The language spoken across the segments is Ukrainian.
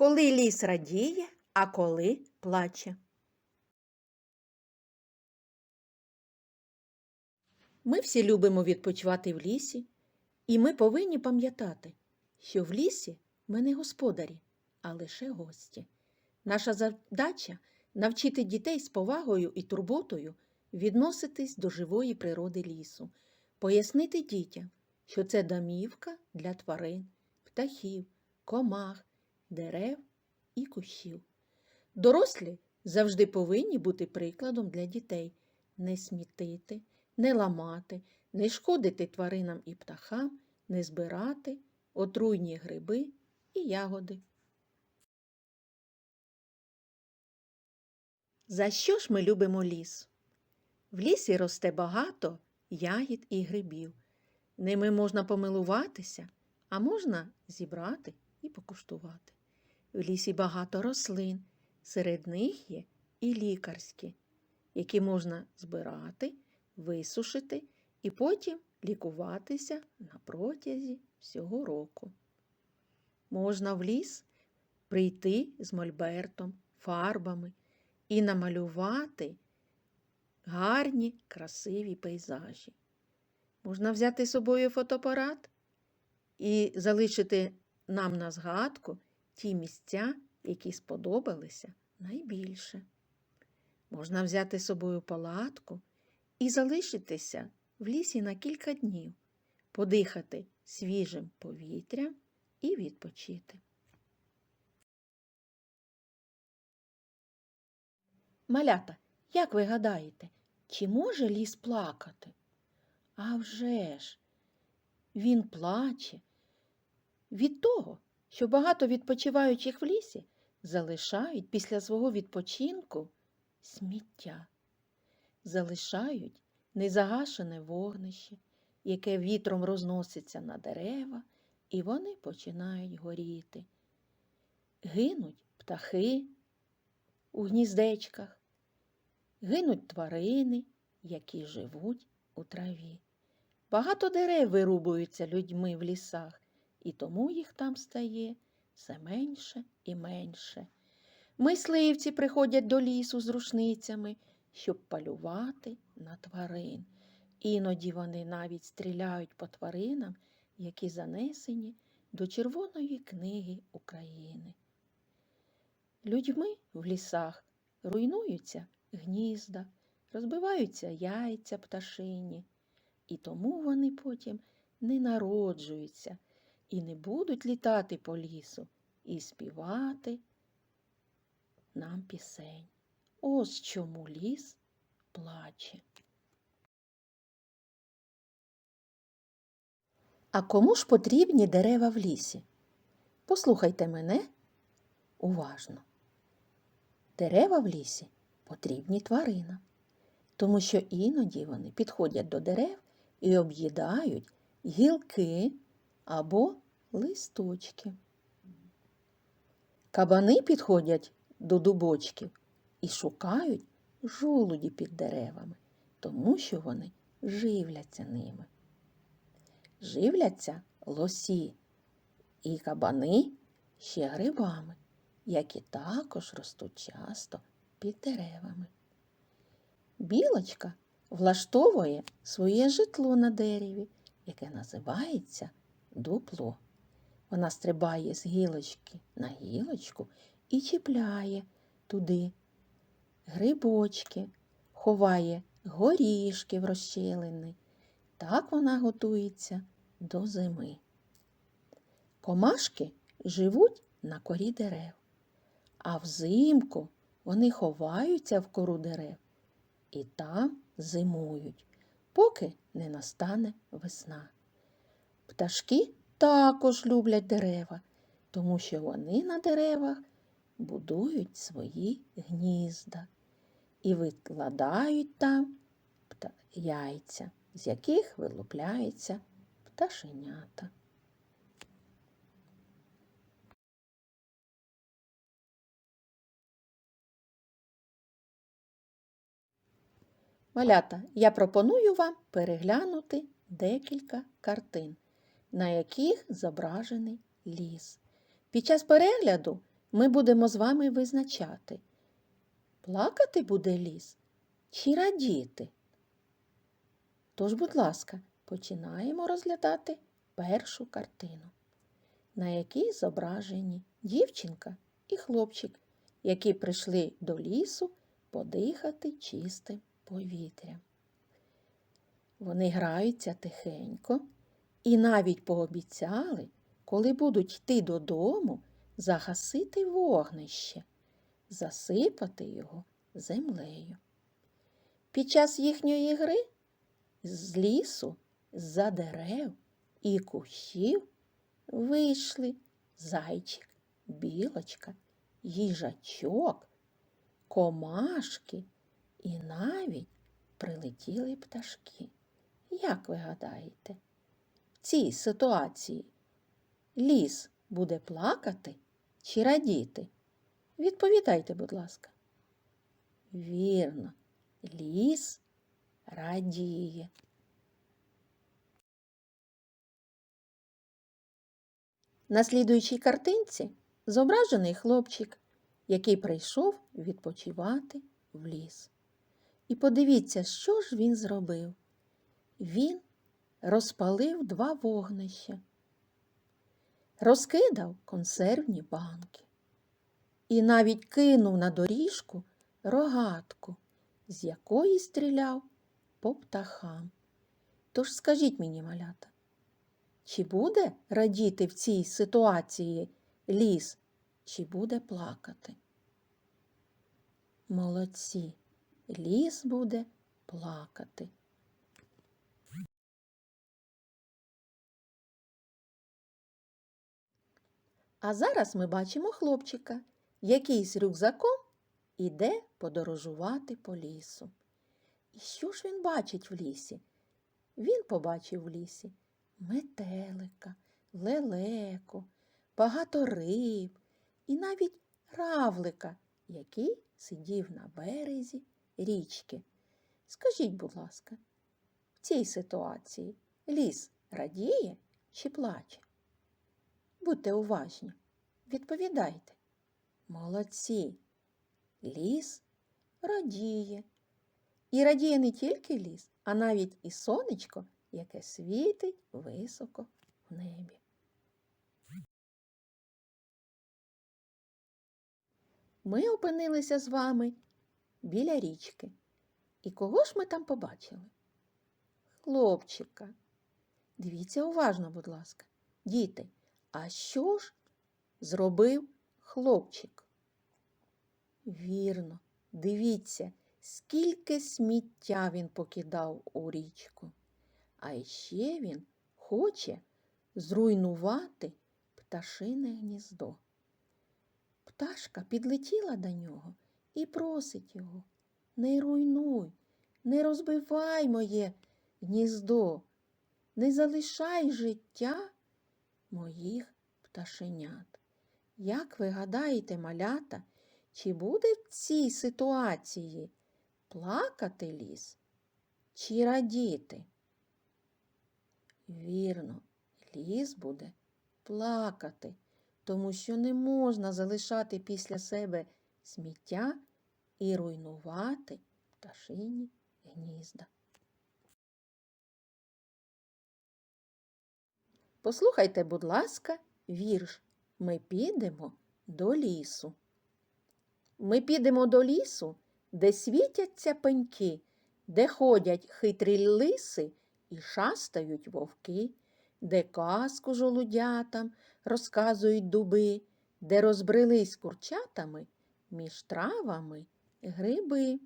коли ліс радіє, а коли плаче. Ми всі любимо відпочивати в лісі, і ми повинні пам'ятати, що в лісі ми не господарі, а лише гості. Наша задача навчити дітей з повагою і турботою відноситись до живої природи лісу, пояснити дітям, що це домівка для тварин, птахів, комах, дерев і кущів. Дорослі завжди повинні бути прикладом для дітей не смітити, не ламати, не шкодити тваринам і птахам, не збирати отруйні гриби і ягоди. За що ж ми любимо ліс? В лісі росте багато ягід і грибів. Ними можна помилуватися, а можна зібрати і покуштувати. В лісі багато рослин, серед них є і лікарські, які можна збирати, висушити і потім лікуватися на протязі всього року. Можна в ліс прийти з мольбертом, фарбами і намалювати гарні, красиві пейзажі. Можна взяти з собою фотоапарат і залишити нам на згадку ті місця, які сподобалися найбільше. Можна взяти з собою палатку і залишитися в лісі на кілька днів, подихати свіжим повітрям і відпочити. Малята, як ви гадаєте, чи може ліс плакати? А вже ж, він плаче від того, що багато відпочиваючих в лісі залишають після свого відпочинку сміття, залишають незагашене вогнище, яке вітром розноситься на дерева, і вони починають горіти. Гинуть птахи у гніздечках, гинуть тварини, які живуть у траві. Багато дерев вирубуються людьми в лісах, і тому їх там стає все менше і менше. Мисливці приходять до лісу з рушницями, щоб полювати на тварин. Іноді вони навіть стріляють по тваринам, які занесені до Червоної книги України. Людьми в лісах руйнуються гнізда, розбиваються яйця пташині, і тому вони потім не народжуються і не будуть літати по лісу і співати нам пісень. Ось чому ліс плаче. А кому ж потрібні дерева в лісі? Послухайте мене уважно. Дерева в лісі потрібні тваринам, тому що іноді вони підходять до дерев і об'їдають гілки або листочки. Кабани підходять до дубочків і шукають жолуді під деревами, тому що вони живляться ними. Живляться лосі і кабани ще грибами, які також ростуть часто під деревами. Білочка влаштовує своє житло на дереві, яке називається дупло. Вона стрибає з гілочки на гілочку і чіпляє туди грибочки, ховає горішки в розщелини. Так вона готується до зими. Комашки живуть на корі дерев, а взимку вони ховаються в кору дерев і там зимують, поки не настане весна. Пташки також люблять дерева, тому що вони на деревах будують свої гнізда і викладають там яйця, з яких вилупляються пташенята. Малята, я пропоную вам переглянути декілька картин, на яких зображений ліс. Під час перегляду ми будемо з вами визначати, плакати буде ліс чи радіти. Тож, будь ласка, починаємо розглядати першу картину, на якій зображені дівчинка і хлопчик, які прийшли до лісу подихати чистим повітрям. Вони граються тихенько і навіть пообіцяли, коли будуть йти додому, загасити вогнище, засипати його землею. Під час їхньої гри з лісу, з-за дерев і кущів вийшли зайчик, білочка, їжачок, комашки і навіть прилетіли пташки. Як ви гадаєте, цій ситуації ліс буде плакати чи радіти? Відповідайте, будь ласка. Вірно, ліс радіє. На слідуючій картинці зображений хлопчик, який прийшов відпочивати в ліс. І подивіться, що ж він зробив. Він розпалив два вогнища, розкидав консервні банки і навіть кинув на доріжку рогатку, з якої стріляв по птахам. Тож скажіть мені, малята, чи буде радіти в цій ситуації ліс, чи буде плакати? Молодці, ліс буде плакати. А зараз ми бачимо хлопчика, який з рюкзаком іде подорожувати по лісу. І що ж він бачить в лісі? Він побачив в лісі метелика, лелеку, багато риб і навіть равлика, який сидів на березі річки. Скажіть, будь ласка, в цій ситуації ліс радіє чи плаче? Будьте уважні, відповідайте. Молодці. Ліс радіє. І радіє не тільки ліс, а навіть і сонечко, яке світить високо в небі. Ми опинилися з вами біля річки. І кого ж ми там побачили? Хлопчика. Дивіться уважно, будь ласка. Діти, а що ж зробив хлопчик? Вірно, дивіться, скільки сміття він покидав у річку. А ще він хоче зруйнувати пташине гніздо. Пташка підлетіла до нього і просить його не руйнуй, не розбивай моє гніздо, не залишай життя моїх пташенят. Як ви гадаєте, малята, чи буде в цій ситуації плакати ліс чи радіти? Вірно, ліс буде плакати, тому що не можна залишати після себе сміття і руйнувати пташині гнізда. Послухайте, будь ласка, вірш. Ми підемо до лісу. Ми підемо до лісу, де світяться пеньки, де ходять хитрі лиси і шастають вовки, де казку жолудятам розказують дуби, де розбрелись курчатами між травами гриби.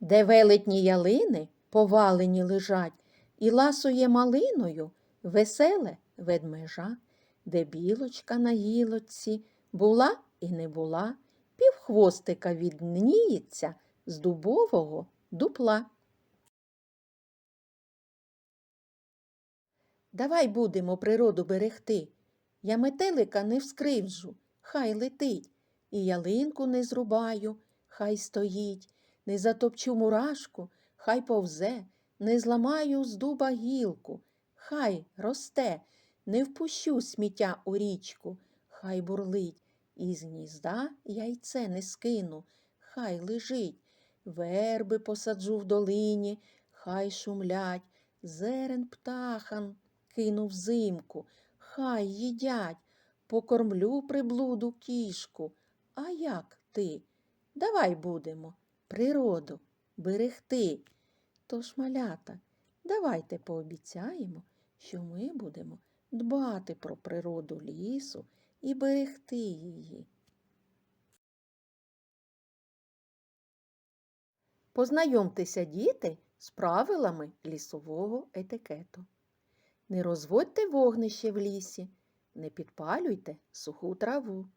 Де велетні ялини повалені лежать, і ласує малиною веселе ведмежа, де білочка на гілочці була і не була, півхвостика відніється з дубового дупла. Давай будемо природу берегти. Я метелика не вскривджу, хай летить, і ялинку не зрубаю, хай стоїть, не затопчу мурашку, хай повзе, не зламаю з дуба гілку, хай росте, не впущу сміття у річку, хай бурлить, із гнізда яйце не скину, хай лежить, верби посаджу в долині, хай шумлять, зерен птахам кину взимку, хай їдять, покормлю приблуду кішку. А як ти? Давай будемо природу берегти. Тож, малята, давайте пообіцяємо, що ми будемо дбати про природу лісу і берегти її. Познайомтеся, діти, з правилами лісового етикету. Не розводьте вогнище в лісі, не підпалюйте суху траву,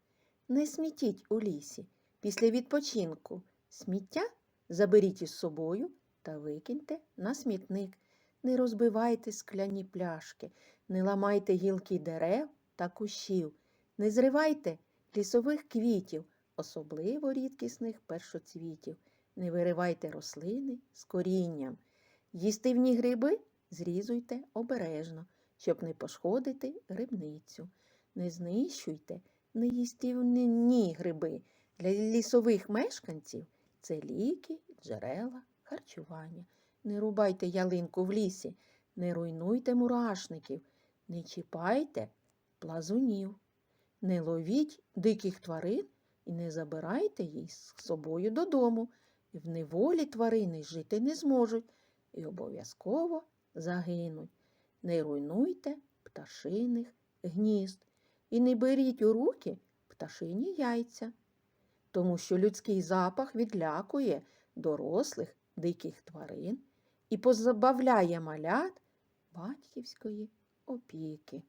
не смітіть у лісі. Після відпочинку сміття заберіть із собою та викиньте на смітник. Не розбивайте скляні пляшки, не ламайте гілки дерев та кущів, не зривайте лісових квітів, особливо рідкісних першоцвітів, не виривайте рослини з корінням. Їстивні гриби зрізуйте обережно, щоб не пошкодити грибницю. Не знищуйте неїстівні гриби. Для лісових мешканців це ліки, джерела, харчування. Не рубайте ялинку в лісі, не руйнуйте мурашників, не чіпайте плазунів, не ловіть диких тварин і не забирайте їх з собою додому. В неволі тварини жити не зможуть і обов'язково загинуть. Не руйнуйте пташиних гнізд і не беріть у руки пташині яйця, тому що людський запах відлякує дорослих диких тварин і позабавляє малят батьківської опіки.